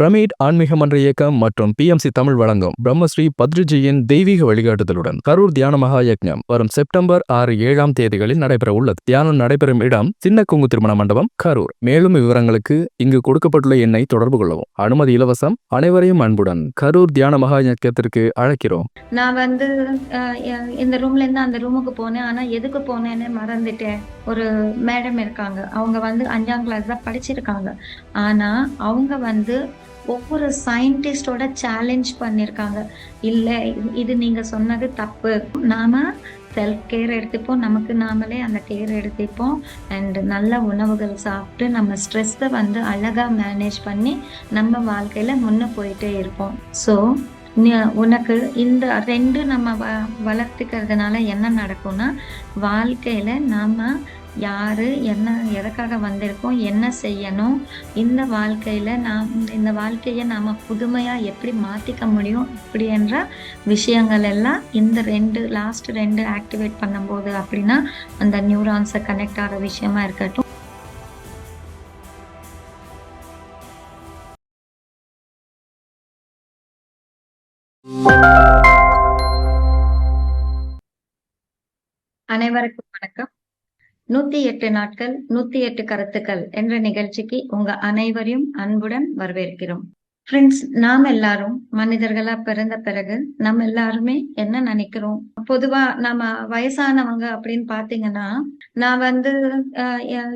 Pyramid ஆன்மீக மன்ற இயக்கம் மற்றும் பிஎம்சி தமிழ் வழங்கும் பிரம்மஸ்ரீ பத்ரிஜியின் தெய்வீக வழிகாட்டுதலுடன் கரூர் தியான மகா யக்ஞம் வரும் செப்டம்பர் ஆறு ஏழாம் தேதிகளில் நடைபெற உள்ளது. தியானம் நடைபெறும் இடம் சின்ன குங்கு திருமண மண்டபம் கரூர். மேலும் விவரங்களுக்கு இங்கு கொடுக்கப்பட்டுள்ள எண்ணை தொடர்பு கொள்ளவும். அனுமதி இலவசம் அனைவரையும் அன்புடன் கரூர் தியான மகா யக்கத்திற்கு அழைக்கிறோம். நான் வந்து இந்த ரூம்ல இருந்து அந்த ரூமுக்கு போனேன். ஆனா எதுக்கு போனேன்னு மறந்துட்டேன். ஒரு மேடம் இருக்காங்க. அவங்க வந்து அஞ்சாம் கிளாஸ் தான் படிச்சிருக்காங்க. ஆனா அவங்க வந்து ஒவ்வொரு சயின்டிஸ்டோட சேலஞ்ச் பண்ணியிருக்காங்க இல்ல இது- நீங்கள் நீங்க சொன்னது தப்பு. நாம செல்ஃப் கேர் எடுத்துப்போம். நமக்கு நாமளே அந்த கேர் எடுத்துப்போம். அண்ட் நல்ல உணவுகள் சாப்பிட்டு நம்ம ஸ்ட்ரெஸ்ஸை வந்து அழகாக மேனேஜ் பண்ணி நம்ம வாழ்க்கையில் முன்னே போயிட்டே இருப்போம். ஸோ உனக்கு இந்த ரெண்டு நம்ம வ வளர்த்துக்கிறதுனால என்ன நடக்கும்னா வாழ்க்கையில் நாம் யாரு என்ன எதுக்காக வந்திருக்கோம் என்ன செய்யணும் இந்த வாழ்க்கையில நாம் இந்த வாழ்க்கையை நாம புதுமையா எப்படி மாத்திக்க முடியும் இப்படி என்ற விஷயங்கள் எல்லாம் இந்த ரெண்டு லாஸ்ட் ரெண்டு ஆக்டிவேட் பண்ணும்போது அப்படின்னா அந்த நியூரான்ஸை கனெக்ட் ஆகிற விஷயமா இருக்கட்டும். அனைவருக்கும் வணக்கம். நூத்தி எட்டு நாட்கள் நூத்தி எட்டு கருத்துக்கள் என்ற நிகழ்ச்சிக்கு உங்க அனைவரையும் அன்புடன் வரவேற்கிறோம். ஃப்ரெண்ட்ஸ் நாம் எல்லாரும் மனிதர்களா பிறந்த பிறகு நம்ம எல்லாருமே என்ன நினைக்கிறோம்? பொதுவா நம்ம வயசானவங்க அப்படின்னு பாத்தீங்கன்னா நான் வந்து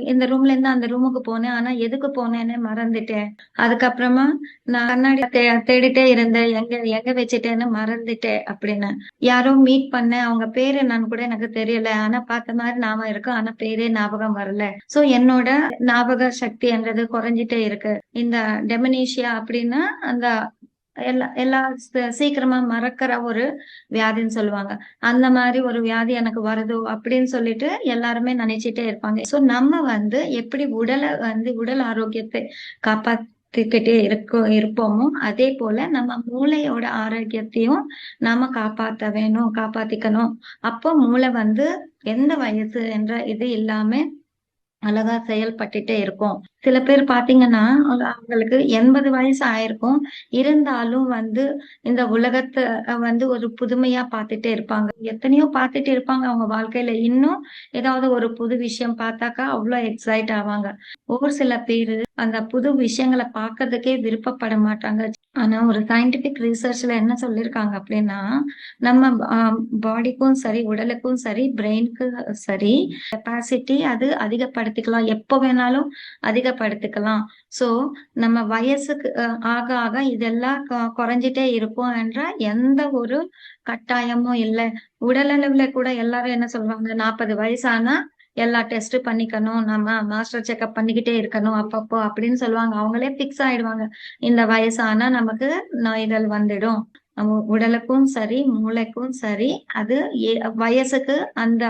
இந்த ரூம்ல இருந்து அந்த ரூமுக்கு போனேன். ஆனா எதுக்கு போனேன்னு மறந்துட்டேன். அதுக்கப்புறமா நான் கண்ணாடி தே- தேடிட்டே இருந்தேன். எங்க எங்க வச்சுட்டேன்னு மறந்துட்டேன் அப்படின்னு. யாரோ மீட் பண்ணேன். அவங்க பேரு என்னன்னு கூட எனக்கு தெரியல. ஆனா பார்த்த மாதிரி ஞாபகம் இருக்கு ஆனா பேரே ஞாபகம் வரல. சோ என்னோட ஞாபக சக்தி என்றது குறைஞ்சிட்டே இருக்கு. இந்த டெமனீஷியா அப்படின்னா அந்த எல்லா எல்லா சீக்கிரமா மறக்கிற ஒரு வியாதின்னு சொல்லுவாங்க. அந்த மாதிரி ஒரு வியாதி எனக்கு வருதோ அப்படின்னு சொல்லிட்டு எல்லாருமே நினைச்சிட்டே இருப்பாங்க. சோ நம்ம வந்து எப்படி உடலை வந்து உடல் ஆரோக்கியத்தை காப்பாத்திக்கிட்டே இருக்கோ இருப்போமோ அதே போல நம்ம மூளையோட ஆரோக்கியத்தையும் நாம காப்பாத்த வேணும் காப்பாத்திக்கணும். அப்போ மூளை வந்து எந்த வயசு என்ற இது இல்லாம அழகா செயல்பட்டுட்டே இருக்கும். சில பேர் பாத்தீங்கன்னா அவங்களுக்கு எண்பது வயசு ஆயிருக்கும். இருந்தாலும் வந்து இந்த உலகத்தை வந்து ஒரு புதுமையா பார்த்துட்டே இருப்பாங்க. எத்தனையோ பார்த்துட்டு இருப்பாங்க அவங்க வாழ்க்கையில. இன்னும் ஏதாவது ஒரு புது விஷயம் பார்த்தாக்கா அவ்வளவு எக்ஸைட் ஆவாங்க. ஒரு சில பேரு அந்த புது விஷயங்களை பார்க்கறதுக்கே விருப்பப்பட மாட்டாங்க. ஆனா ஒரு சயின்டிபிக் ரிசர்ச்ல என்ன சொல்லியிருக்காங்க அப்படின்னா நம்ம பாடிக்கும் சரி உடலுக்கும் சரி பிரெயினுக்கு சரி கெப்பாசிட்டி அது அதிகப்படுத்திக்கலாம். எப்போ வேணாலும் அதிக அதிகப்படுத்திக்கலாம் சோ நம்ம வயசுக்கு ஆக ஆக இதெல்லாம் குறைஞ்சிட்டே இருக்கும் என்ற எந்த ஒரு கட்டாயமும் இல்லை. உடலளவுல கூட எல்லாரும் என்ன சொல்றாங்க நாற்பது வயசானா எல்லா டெஸ்ட் பண்ணிக்கணும் நம்ம மாஸ்டர் செக்அப் பண்ணிக்கிட்டே இருக்கணும் அப்பப்போ அப்படின்னு சொல்லுவாங்க. அவங்களே பிக்ஸ் ஆயிடுவாங்க. இந்த வயசானா நமக்கு நோய்கள் வந்துடும். நம்ம உடலுக்கும் சரி மூளைக்கும் சரி அது வயசுக்கு அந்த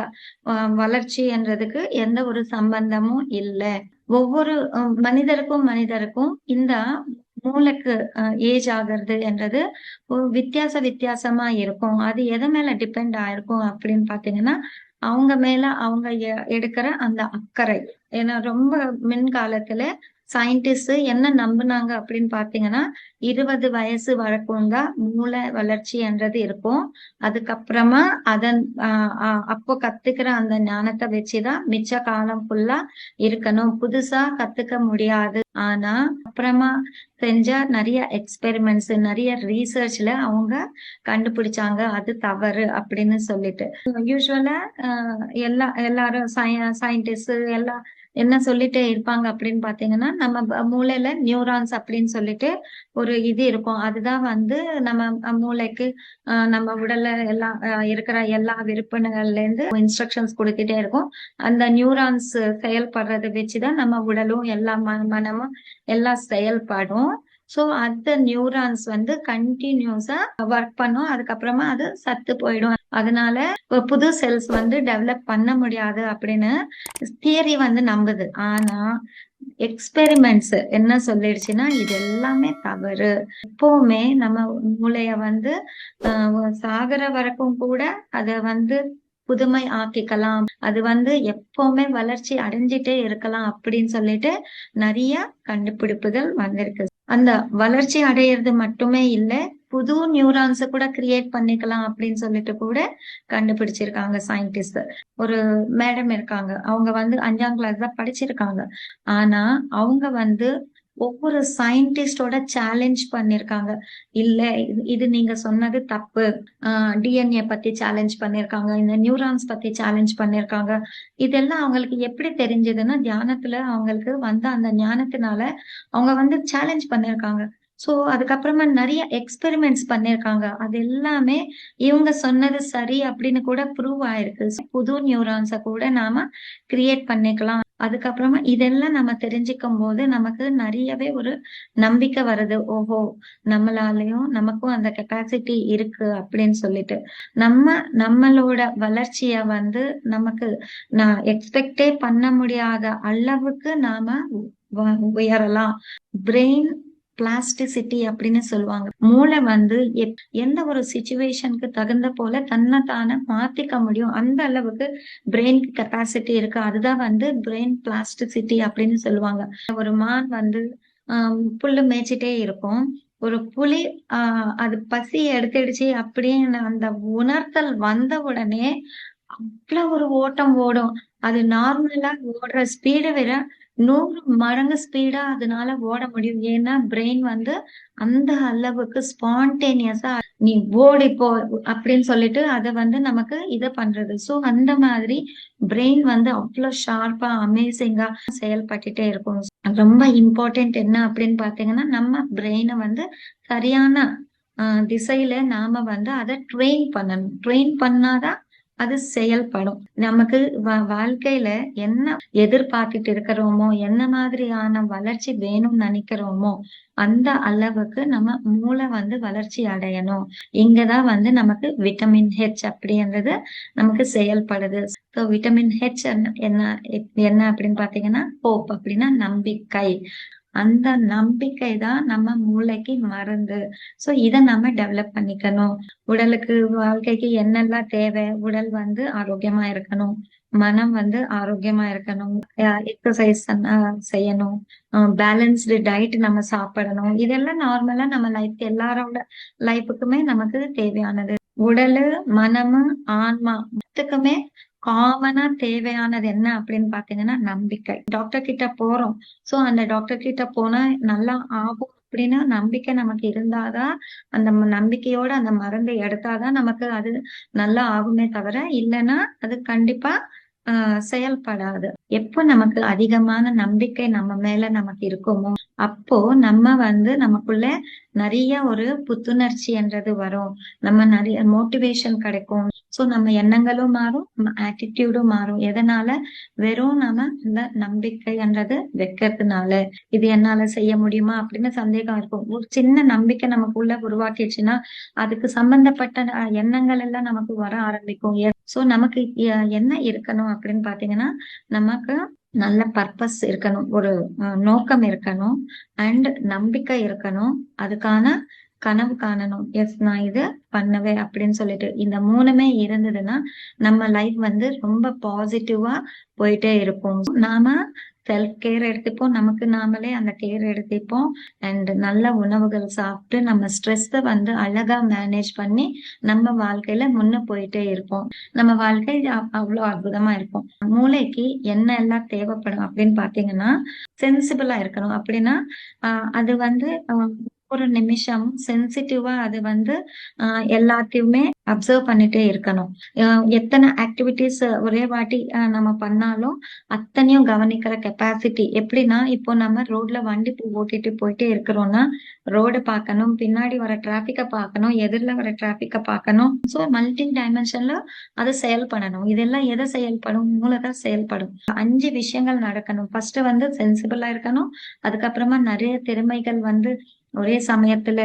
வளர்ச்சி என்றதுக்கு எந்த ஒரு சம்பந்தமும் இல்லை. ஒவ்வொரு மனிதருக்கும் மனிதருக்கும் இந்த மூளைக்கு ஏஜ் ஆகிறது என்றது வித்தியாச வித்தியாசமா இருக்கும். அது எது மேல டிபெண்ட் ஆயிருக்கும் அப்படின்னு பாத்தீங்கன்னா அவங்க மேல அவங்க எ- எடுக்கிற அந்த அக்கறை. ஏன்னா ரொம்ப மின் காலத்துல சயின்டிஸ்ட் என்ன நம்புனாங்க அப்படின்னு பாத்தீங்கன்னா இருபது வயசு வரைக்கும் தான் மூளை வளர்ச்சி என்றது இருக்கும். அதுக்கப்புறமா அதன் ஆஹ் அப்போ கத்துக்கிற அந்த ஞானத்தை வச்சுதான் மிச்ச காலம் ஃபுல்லா இருக்கணும். புதுசா கத்துக்க முடியாது. ஆனா அப்புறமா செஞ்ச நிறைய எக்ஸ்பெரிமெண்ட்ஸ் நிறைய ரீசர்ச்ல அவங்க கண்டுபிடிச்சாங்க அது தவறு அப்படின்னு சொல்லிட்டு. யூஸ்வலா எல்லா எல்லாரும் சயின்டிஸ்ட் எல்லா என்ன சொல்லிட்டே இருப்பாங்க அப்படின்னு பாத்தீங்கன்னா நம்ம மூளையில நியூரான்ஸ் அப்படின்னு சொல்லிட்டு ஒரு இது இருக்கும். அதுதான் வந்து நம்ம மூளைக்கு நம்ம உடல்ல எல்லாம் இருக்கிற எல்லா விருப்பங்கள்ல இருந்து இன்ஸ்ட்ரக்ஷன்ஸ் கொடுத்துட்டே இருக்கும். அந்த நியூரான்ஸ் செயல்படுறதை வச்சுதான் நம்ம உடலும் எல்லா மனமும் எல்லாம் செயல்படும். சோ அந்த நியூரான்ஸ் வந்து கண்டினியூஸா ஒர்க் பண்ணும். அதுக்கப்புறமா அது சத்து போயிடும். அதனால புது செல்ஸ் வந்து டெவலப் பண்ண முடியாது அப்படின்னு தியரி வந்து நம்புது. ஆனா எக்ஸ்பெரிமெண்ட்ஸ் என்ன சொல்லிடுச்சுன்னா இது எல்லாமே தவறு. எப்பவுமே நம்ம மூளைய வந்து ஆஹ் சாகர வரைக்கும் கூட அத வந்து புதுமை ஆக்கிக்கலாம். அது வந்து எப்பவுமே வளர்ச்சி அடைஞ்சிட்டே இருக்கலாம் அப்படின்னு சொல்லிட்டு நிறைய கண்டுபிடிப்புகள் வந்திருக்கு. அந்த வளர்ச்சி அடையிறது மட்டுமே இல்ல புது நியூரான்ஸை கூட கிரியேட் பண்ணிக்கலாம் அப்படின்னு சொல்லிட்டு கூட கண்டுபிடிச்சிருக்காங்க சயின்டிஸ்ட் ஒரு மேடம் இருக்காங்க. அவங்க வந்து அஞ்சாம் கிளாஸ் தான் படிச்சிருக்காங்க. ஆனா அவங்க வந்து ஒவ்வொரு சயின்டிஸ்டோட சேலஞ்ச் பண்ணிருக்காங்க. இல்ல இது- இது நீங்க சொன்னது தப்பு. டிஎன்ஏ பத்தி சேலஞ்ச் பண்ணிருக்காங்க. இந்த நியூரான்ஸ் பத்தி சேலஞ்ச் பண்ணிருக்காங்க. இதெல்லாம் அவங்களுக்கு எப்படி தெரிஞ்சதுன்னா தியானத்துல அவங்களுக்கு வந்த அந்த ஞானத்தினால அவங்க வந்து சேலஞ்ச் பண்ணிருக்காங்க. சோ அதுக்கப்புறமா நிறைய எக்ஸ்பெரிமெண்ட்ஸ் பண்ணிருக்காங்க. அது எல்லாமே இவங்க சொன்னது சரி அப்படின்னு கூட ப்ரூவ் ஆயிருக்கு. புது நியூரான்ஸ கூட நாம கிரியேட் பண்ணிக்கலாம். அதுக்கப்புறமா இதெல்லாம் நம்ம தெரிஞ்சுக்கும் போது நமக்கு நிறையவே ஒரு நம்பிக்கை வருது. ஓஹோ நம்மளாலயும் நமக்கும் அந்த கெப்பாசிட்டி இருக்கு அப்படின்னு சொல்லிட்டு. நம்ம நம்மளோட வளர்ச்சிய வந்து நமக்கு நான் எக்ஸ்பெக்டே பண்ண முடியாத அளவுக்கு நாம உயரலாம். பிரெயின் பிளாஸ்டிசிட்டி அப்படின்னு சொல்லுவாங்க. மூளை வந்து எப்- எந்த ஒரு சுச்சுவேஷனுக்கு தகுந்த போல தன்னை தானே மாத்திக்க முடியும். அந்த அளவுக்கு பிரெயின் கெப்பாசிட்டி இருக்கு. அதுதான் வந்து பிரெயின் பிளாஸ்டிசிட்டி அப்படின்னு சொல்லுவாங்க. ஒரு மான் வந்து ஆஹ் புல்லு மேய்ச்சிட்டே இருக்கும். ஒரு புலி ஆஹ் அது பசி எடுத்துடுச்சு அப்படின்னு அந்த உணர்த்தல் வந்த உடனே அவ்வளவு ஒரு ஓட்டம் ஓடும். அது நார்மலா ஓடுற ஸ்பீடை விட நூறு மடங்கு ஸ்பீடா அதனால ஓட முடியும். ஏன்னா பிரெயின் வந்து அந்த அளவுக்கு ஸ்பான்டேனியஸா நீ ஓடி போ அப்படின்னு சொல்லிட்டு அதை வந்து நமக்கு இதை பண்றது. சோ அந்த மாதிரி பிரெயின் வந்து அவ்வளோ ஷார்ப்பா அமேசிங்கா செயல்பட்டுட்டே இருக்கும். ரொம்ப இம்பார்ட்டன்ட் என்ன அப்படின்னு பாத்தீங்கன்னா நம்ம பிரெயினை வந்து சரியான திசையில நாம வந்து அதை ட்ரெயின் பண்ணணும். ட்ரெயின் பண்ணாதான் அது செயல்படும். நமக்கு வாழ்க்கையில என்ன எதிர்பார்த்துட்டு இருக்கிறோமோ என்ன மாதிரியான வளர்ச்சி வேணும்னு நினைக்கிறோமோ அந்த அளவுக்கு நம்ம மூளை வந்து வளர்ச்சி அடையணும். இங்கதான் வந்து நமக்கு விட்டமின் ஹெச் அப்படின்றது நமக்கு செயல்படுது. ஸோ விட்டமின் ஹெச் என்ன என்ன அப்படின்னு பாத்தீங்கன்னா ஹோப் அப்படின்னா நம்பிக்கை. அந்த நம்பிக்கை தான் நம்ம மூளைக்கு மருந்து. சோ இத நம்ம டெவலப் பண்ணிக்கணும். உடலுக்கு வாழ்க்கைக்கு என்னெல்லாம் தேவை? உடல் வந்து ஆரோக்கியமா இருக்கணும். மனம் வந்து ஆரோக்கியமா இருக்கணும். எக்ஸசைஸ் செய்யணும். பேலன்ஸ்டு டயட் நம்ம சாப்பிடணும். இதெல்லாம் நார்மலா நம்ம லைஃப் எல்லாரோட லைஃபுக்குமே நமக்கு தேவையானது. உடலு மனமு ஆன்மா மத்துக்குமே காமனா தேவையானது என்ன அப்படின்னு பாத்தீங்கன்னா நம்பிக்கை. டாக்டர் கிட்ட போறோம். சோ அந்த டாக்டர் கிட்ட போனா நல்லா ஆகும் அப்படின்னு நம்பிக்கை நமக்கு இருந்தாதான் அந்த நம்பிக்கையோட அந்த மருந்தை எடுத்தாதான் நமக்கு அது நல்லா ஆகுமே தவிர இல்லைன்னா அது கண்டிப்பா ஆஹ் செயல்படாது. எப்போ நமக்கு அதிகமான நம்பிக்கை நம்ம மேல நமக்கு இருக்குமோ அப்போ நம்ம வந்து நமக்குள்ள நிறைய ஒரு புத்துணர்ச்சி என்றது வரும். நம்ம நிறைய மோட்டிவேஷன் கிடைக்கும். சோ நம்ம எண்ணங்களும் மாறும் ஆட்டிடியூடும் மாறும். எதனால? வெறும் நாம இந்த நம்பிக்கை என்றது வைக்கிறதுனால. இது என்னால செய்ய முடியுமா? அப்படின்னு சந்தேகம் இருக்கும். ஒரு சின்ன நம்பிக்கை நமக்குள்ள உருவாக்கிடுச்சுன்னா அதுக்கு சம்பந்தப்பட்ட எண்ணங்கள் எல்லாம் நமக்கு வர ஆரம்பிக்கும். சோ நமக்கு என்ன இருக்கணும் அப்படின்னு பாத்தீங்கன்னா நமக்கு நல்ல பர்பஸ் இருக்கணும். ஒரு நோக்கம் இருக்கணும். அண்ட் நம்பிக்கை இருக்கணும். அதுக்கான கனவு காணணும். எஸ் நான் இது பண்ணுவேன் அப்படின்னு சொல்லிட்டு. இந்த மூணுமே இருந்ததுன்னா நம்ம லைஃப் வந்து ரொம்ப பாசிட்டிவா போயிட்டே இருக்கும். நாம செல்ஃப் கேர் எடுத்துப்போம். நமக்கு நாமளே அந்த கேர் எடுத்துப்போம். அண்ட் நல்ல உணவுகள் சாப்பிட்டு நம்ம ஸ்ட்ரெஸ்ஸை வந்து அழகா மேனேஜ் பண்ணி நம்ம வாழ்க்கையில முன்ன போயிட்டே இருப்போம். நம்ம வாழ்க்கை அவ்வளோ அவ்வளவு அற்புதமா இருக்கும். மூளைக்கு என்ன எல்லாம் தேவைப்படும் அப்படின்னு பாத்தீங்கன்னா சென்சிபிளா இருக்கணும். அப்படின்னா ஆஹ் அது வந்து ஒரு நிமிஷம் சென்சிட்டிவா அது வந்து ஆஹ் எல்லாத்தையுமே அப்சர்வ் பண்ணிட்டே இருக்கணும். எத்தனை ஆக்டிவிட்டிஸ் ஒரே வாட்டி நம்ம பண்ணாலும் அத்தனையும் கவனிக்கிற கெப்பாசிட்டி எப்படின்னா இப்போ நம்ம ரோட்ல வண்டி ஓட்டிட்டு போயிட்டே இருக்கிறோம்னா ரோடு பார்க்கணும் பின்னாடி வர டிராபிக்கை பார்க்கணும் எதிரில் வர டிராபிக்கை பார்க்கணும். ஸோ மல்டி டைமென்ஷன்ல அது செயல்படணும். இதெல்லாம் எதை செயல்படும்? மூலதான் செயல்படும். அஞ்சு விஷயங்கள் நடக்கணும். ஃபர்ஸ்ட் வந்து சென்சிபிளா இருக்கணும். அதுக்கப்புறமா நிறைய திறமைகள் வந்து ஒரே சமயத்துல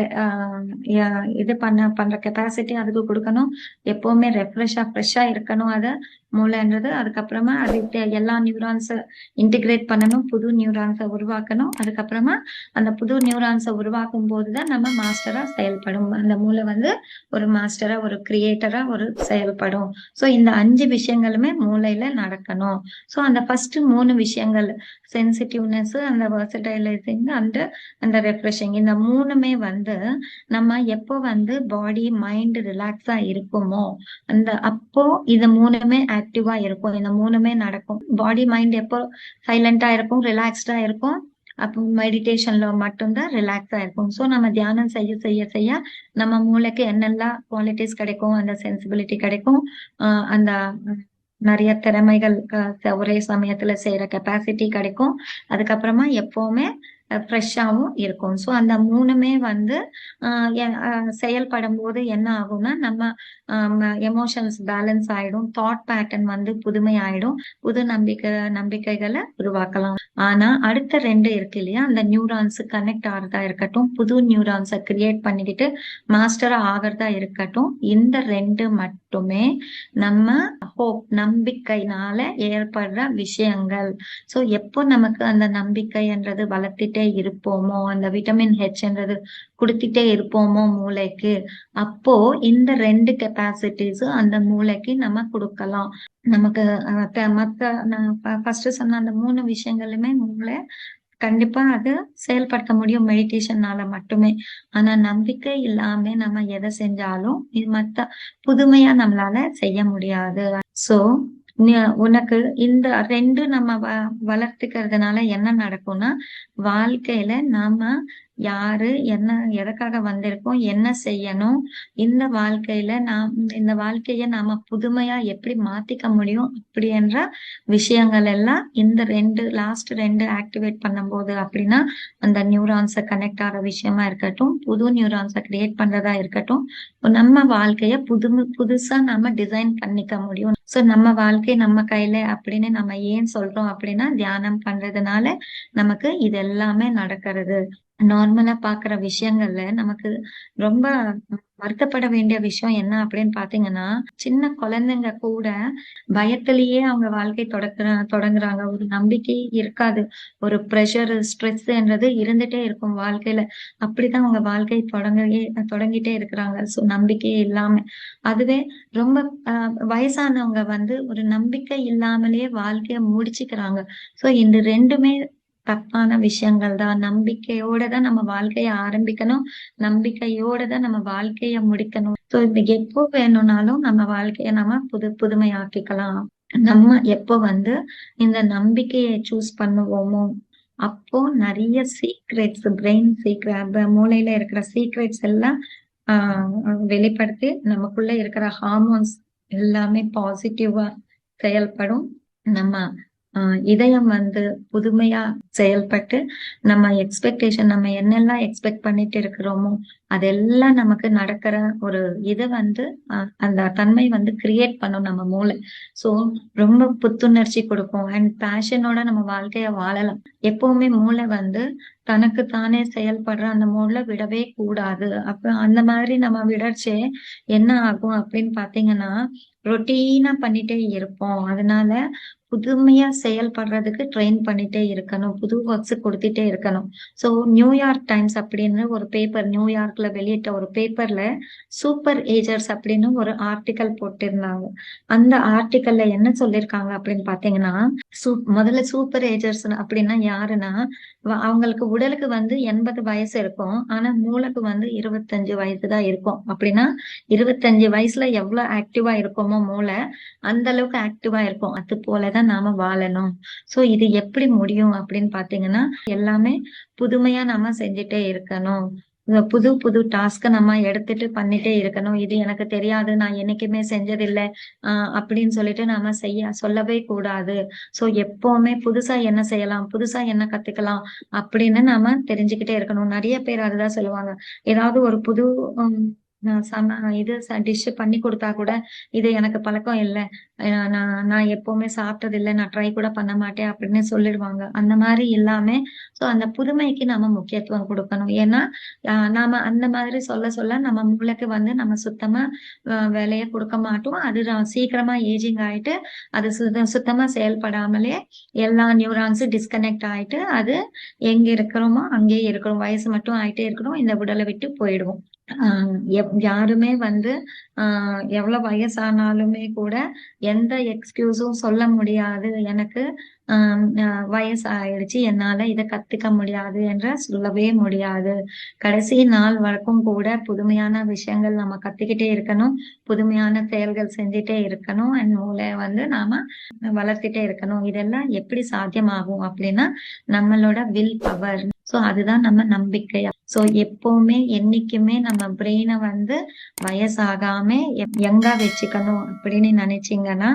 இது பண்ண பண்ற கெப்பாசிட்டி அதுக்கு கொடுக்கணும். எப்பவுமே ரெஃப்ரெஷ்ஷா ஃப்ரெஷ்ஷா இருக்கணும் அது. மூளைன்றது அதுக்கப்புறமா அது எல்லா நியூரான்ஸை இன்டிகிரேட் பண்ணணும் புது நியூரான்ஸை உருவாக்கணும். அதுக்கப்புறமா அந்த புது நியூரான்ஸை உருவாக்கும் போதுதான் நம்ம மாஸ்டரா செயல்படும். அந்த மூளை வந்து ஒரு மாஸ்டரா ஒரு கிரியேட்டரா ஒரு செயல்படும். சோ இந்த அஞ்சு விஷயங்களுமே மூளையில நடக்கணும். சோ அந்த ஃபர்ஸ்ட் மூணு விஷயங்கள் சென்சிட்டிவ்னஸ் அந்த வெர்சடைலைசிங் அந்த அந்த ரெஃப்ரெஷிங் இந்த மூணுமே வந்து நம்ம எப்போ வந்து பாடி மைண்ட் ரிலாக்ஸா இருக்குமோ அந்த அப்போ இது மூணுமே ஆக்டிவா இருக்கும். இந்த மூணுமே நடக்கும். பாடி மைண்ட் எப்போ சைலண்டா இருக்கும் ரிலாக்ஸ்டா இருக்கும். அப்போ மெடிடேஷன்ல மட்டும்தான் ரிலாக்ஸா இருக்கும். ஸோ நம்ம தியானம் செய்ய செய்ய செய்ய நம்ம மூளைக்கு என்னெல்லாம் குவாலிட்டிஸ் கிடைக்கும் அந்த சென்சிபிலிட்டி கிடைக்கும் அந்த நிறைய திறமைகள் ஒரே சமயத்துல செய்யற கெப்பாசிட்டி கிடைக்கும். அதுக்கப்புறமா எப்பவுமே ஃப்ரெஷ்ஷாகவும் இருக்கும். ஸோ அந்த மூணுமே வந்து ஆஹ் செயல்படும் போது என்ன ஆகும்னா நம்ம எமோஷன்ஸ் பேலன்ஸ் ஆயிடும். தாட் பேட்டர்ன் வந்து புதுமை ஆயிடும். புது நம்பிக்கை நம்பிக்கைகளை உருவாக்கலாம். ஆனா அடுத்த ரெண்டு இருக்கு இல்லையா? அந்த நியூரான்ஸ் கனெக்ட் ஆகிறதா இருக்கட்டும் புது நியூரான்ஸை கிரியேட் பண்ணிக்கிட்டு மாஸ்டரா ஆகிறதா இருக்கட்டும் இந்த ரெண்டு மட்டுமே நம்ம ஹோப் நம்பிக்கைனால ஏற்படுற விஷயங்கள். சோ எப்போ நமக்கு அந்த நம்பிக்கைன்றது வளர்த்துட்டே இருப்போமோ அந்த விட்டமின் ஹெச்ன்றது கொடுத்துட்டே இருப்போமோ மூளைக்கு? அப்போ இந்த ரெண்டு கெப்பாசிட்டிஸும் அந்த மூளைக்கு நம்ம கொடுக்கலாம். நமக்கு மத்த நான் ஃபர்ஸ்ட் சொன்ன அந்த மூணு விஷயங்களுமே மூளை கண்டிப்பா அது செயல்படுத்த முடியும் மெடிடேஷன்னால மட்டுமே. ஆனா நம்பிக்கை இல்லாம நம்ம எதை செஞ்சாலும் இது மத்த புதுமையா நம்மளால செய்ய முடியாது. சோ உனக்கு இந்த ரெண்டு நம்ம வ வளர்த்துக்கிறதுனால என்ன நடக்கும்னா வாழ்க்கையில நாம யாரு என்ன எதற்காக வந்திருக்கோம் என்ன செய்யணும் இந்த வாழ்க்கையில நாம் இந்த வாழ்க்கைய நாம புதுமையா எப்படி மாத்திக்க முடியும் அப்படின்ற விஷயங்கள் எல்லாம் இந்த ரெண்டு லாஸ்ட் ரெண்டு ஆக்டிவேட் பண்ணும்போது அப்படின்னா அந்த நியூரான்ஸை கனெக்ட் ஆகிற விஷயமா இருக்கட்டும் புது நியூரான்ஸை கிரியேட் பண்றதா இருக்கட்டும் நம்ம வாழ்க்கைய புது புதுசா நாம டிசைன் பண்ணிக்க முடியும். சோ நம்ம வாழ்க்கை நம்ம கையில அப்படின்னு நம்ம ஏன் சொல்றோம் அப்படின்னா தியானம் பண்றதுனால நமக்கு இது எல்லாமே நடக்கிறது. நார்மலா பாக்குற விஷயங்கள்ல நமக்கு ரொம்ப வருத்தப்பட வேண்டிய விஷயம் என்ன அப்படின்னு பாத்தீங்கன்னா சின்ன குழந்தைங்க கூட பயத்திலேயே அவங்க வாழ்க்கை தொடக்குற தொடங்குறாங்க. ஒரு நம்பிக்கை இருக்காது. ஒரு ப்ரெஷர் ஸ்ட்ரெஸ்ன்றது இருந்துட்டே இருக்கும் வாழ்க்கையில. அப்படிதான் அவங்க வாழ்க்கை தொடங்கவே தொடங்கிட்டே இருக்கிறாங்க. சோ நம்பிக்கையே இல்லாம. அதுவே ரொம்ப ஆஹ், வயசானவங்க வந்து ஒரு நம்பிக்கை இல்லாமலேயே வாழ்க்கைய முடிச்சுக்கிறாங்க. சோ இந்த ரெண்டுமே தப்பான விஷயங்கள் தான். நம்பிக்கையோட தான் நம்ம வாழ்க்கைய ஆரம்பிக்கணும். நம்பிக்கையோட தான் நம்ம வாழ்க்கைய முடிக்கணும். சோ இந்த எப்போ வேணும்னாலும் நம்ம வாழ்க்கைய நம்ம புது புதுமையாக்கிக்கலாம். நம்ம எப்போ வந்து இந்த நம்பிக்கையை சூஸ் பண்ணுவோமோ அப்போ நிறைய சீக்ரெட்ஸ் பிரெயின் சீக்ரெட் மூளையில இருக்கிற சீக்ரெட்ஸ் எல்லாம் ஆஹ் வெளிப்படுத்தி நமக்குள்ள இருக்கிற ஹார்மோன்ஸ் எல்லாமே பாசிட்டிவா செயல்படும். நம்ம இதயம் வந்து புதுமையா செயல்பட்டு நம்ம எக்ஸ்பெக்டேஷன் நம்ம என்னெல்லாம் எக்ஸ்பெக்ட் பண்ணிட்டு இருக்கிறோமோ அதெல்லாம் நமக்கு நடக்கிற ஒரு இது வந்து அந்த தன்மை வந்து கிரியேட் பண்ணும் நம்ம மூளை. ஸோ ரொம்ப புத்துணர்ச்சி கொடுக்கும். அண்ட் பேஷனோட நம்ம வாழ்க்கைய வாழலாம். எப்பவுமே மூளை வந்து தனக்கு தானே செயல்படுற அந்த மூளை விடவே கூடாது. அப்ப அந்த மாதிரி நம்ம விடச்சே என்ன ஆகும் அப்படின்னு பாத்தீங்கன்னா ரொட்டீனா பண்ணிட்டே இருப்போம். அதனால புதுமையா செயல்படுறதுக்கு ட்ரெயின் பண்ணிட்டே இருக்கணும். புது ஒர்க்ஸ் கொடுத்துட்டே இருக்கணும். சோ நியூயார்க் டைம்ஸ் அப்படின்னு ஒரு பேப்பர் நியூயார்க் நியூயார்க்ல வெளியிட்ட ஒரு பேப்பர்ல சூப்பர் ஏஜர்ஸ் அப்படின்னு ஒரு ஆர்டிக்கல் போட்டிருந்தாங்க. அந்த ஆர்டிக்கல்ல என்ன சொல்லிருக்காங்க அப்படின்னு பாத்தீங்கன்னா முதல்ல சூப்பர் ஏஜர்ஸ் அப்படின்னா யாருன்னா அவங்களுக்கு உடலுக்கு வந்து எண்பது வயசு இருக்கும். ஆனா மூளைக்கு வந்து இருபத்தஞ்சு வயசு தான் இருக்கும். அப்படின்னா இருபத்தஞ்சு வயசுல எவ்வளவு ஆக்டிவா இருக்கோமோ மூளை அந்த அளவுக்கு ஆக்டிவா இருக்கும். அது போலதான் நாம வாழணும். சோ இது எப்படி முடியும் அப்படின்னு பாத்தீங்கன்னா எல்லாமே புதுமையா நாம செஞ்சுட்டே இருக்கணும். புது புது டாஸ்க நம்ம எடுத்துட்டு பண்ணிட்டே இருக்கணும். இது எனக்கு தெரியாது. நான் என்னைக்குமே செஞ்சதில்லை. ஆஹ் அப்படின்னு சொல்லிட்டு நாம செய்ய சொல்லவே கூடாது. சோ எப்பவுமே புதுசா என்ன செய்யலாம்? புதுசா என்ன கத்துக்கலாம்? அப்படின்னு நாம தெரிஞ்சுக்கிட்டே இருக்கணும். நிறைய பேர் அதுதான் சொல்லுவாங்க. ஏதாவது ஒரு புது சம இது டிஷ் பண்ணி கொடுத்தா கூட இது எனக்கு பழக்கம் இல்லை. நான் நான் எப்பவுமே சாப்பிட்டது இல்லை நான் ட்ரை கூட பண்ண மாட்டேன் அப்படின்னு சொல்லிடுவாங்க. அந்த மாதிரி இல்லாம ஸோ அந்த புதுமைக்கு நம்ம முக்கியத்துவம் கொடுக்கணும். ஏன்னா நாம அந்த மாதிரி சொல்ல சொல்ல நம்ம மூளைக்கு வந்து நம்ம சுத்தமா வேலையை கொடுக்க மாட்டோம். அது சீக்கிரமா ஏஜிங் ஆயிட்டு அது சுத்த சுத்தமா செயல்படாமலே எல்லா நியூரான்ஸும் டிஸ்கனெக்ட் ஆயிட்டு அது எங்க இருக்கிறோமோ அங்கேயே இருக்கிறோம் வயசு மட்டும் ஆயிட்டே இருக்கிறோம் இந்த உடலை விட்டு போயிடுவோம். யாருமே வந்து ஆஹ் எவ்வளவு வயசானாலுமே கூட எந்த எக்ஸ்கியூஸும் சொல்ல முடியாது. எனக்கு ஆஹ் வயசு ஆயிடுச்சு என்னால இதை கத்துக்க முடியாது என்ற சொல்லவே முடியாது. கடைசி நாள் வரைக்கும் கூட புதுமையான விஷயங்கள் நம்ம கத்துக்கிட்டே இருக்கணும். புதுமையான செயல்கள் செஞ்சுட்டே இருக்கணும். and மூளை வந்து நாம வளர்த்துட்டே இருக்கணும். இதெல்லாம் எப்படி சாத்தியமாகும் அப்படின்னா நம்மளோட வில் பவர் சோ அதுதான் நம்ம நம்பிக்கை சோ எப்பவுமே என்னைக்குமே நம்ம பிரெயினை வந்து வயசாகாம யங்கா வச்சுக்கணும் அப்படின்னு நினைச்சீங்கன்னா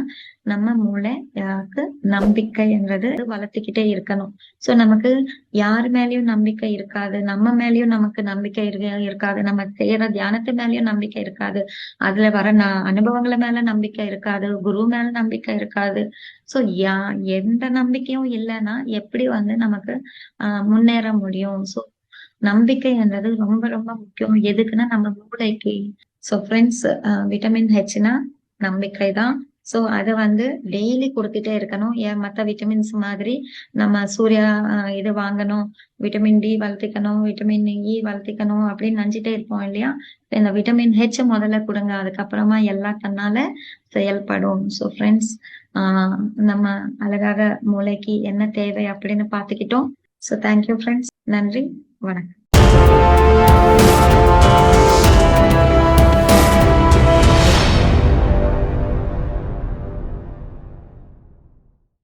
நம்ம மூளைக்கு நம்பிக்கைன்றது வளர்த்துக்கிட்டே இருக்கணும். சோ நமக்கு யார் மேலயும் நம்பிக்கை இருக்காது. நம்ம மேலயும் நமக்கு நம்பிக்கை இருக்காது. நம்ம செய்யற தியானத்து மேலயும் நம்பிக்கை இருக்காது. அதுல வர அனுபவங்களை மேல நம்பிக்கை இருக்காது. குரு மேல நம்பிக்கை இருக்காது. சோ யா எந்த நம்பிக்கையும் இல்லைன்னா எப்படி வந்து நமக்கு ஆஹ் முன்னேற முடியும்? சோ நம்பிக்கைன்றது ரொம்ப ரொம்ப முக்கியம். எதுக்குன்னா நம்ம மூளைக்கு ஸோ ஃப்ரெண்ட்ஸ் விட்டமின் ஹெச்னா நம்பிக்கை தான். ஸோ அதை வந்து டெய்லி கொடுத்துட்டே இருக்கணும். ஏன் மற்ற விட்டமின்ஸ் மாதிரி நம்ம சூர்யா இது வாங்கணும் விட்டமின் டி வளர்த்திக்கணும் விட்டமின் இ e வளர்த்திக்கணும் அப்படின்னு நினைச்சிட்டே இருப்போம் இல்லையா? இந்த விட்டமின் ஹெச் முதல்ல கொடுங்க. அதுக்கப்புறமா எல்லா தன்னால செயல்படும் ஸோ ஃப்ரெண்ட்ஸ் நம்ம அழகாக மூளைக்கு என்ன தேவை அப்படின்னு பார்த்துக்கிட்டோம். ஸோ தேங்க்யூ ஃப்ரெண்ட்ஸ் நன்றி. வணக்கம்.